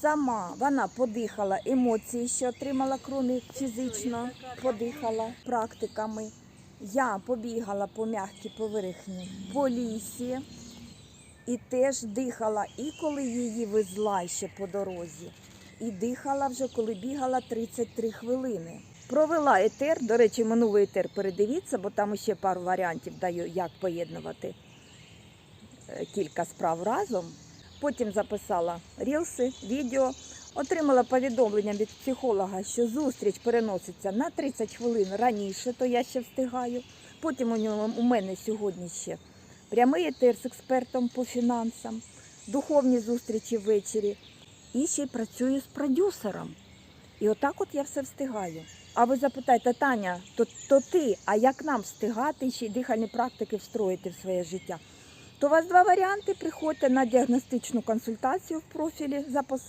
Сама вона подихала емоції, що отримала крім фізично, подихала практиками. Я побігала по м'якій поверхні по лісі і теж дихала і коли її везла ще по дорозі, і дихала вже коли бігала 33 хвилини. Провела етер, до речі, минулий етер передивіться, бо там ще пару варіантів даю, як поєднувати е, кілька справ разом. Потім записала рілси, відео, отримала повідомлення від психолога, що зустріч переноситься на 30 хвилин раніше, то я ще встигаю. Потім у нього у мене сьогодні ще прямий етер з експертом по фінансам, духовні зустрічі ввечері. І ще й працюю з продюсером. І отак от я все встигаю. А ви запитаєте, Таня, то, то ти, а як нам встигати ще й дихальні практики встроїти в своє життя? То у вас два варіанти. Приходьте на діагностичну консультацію в профілі за посиланням.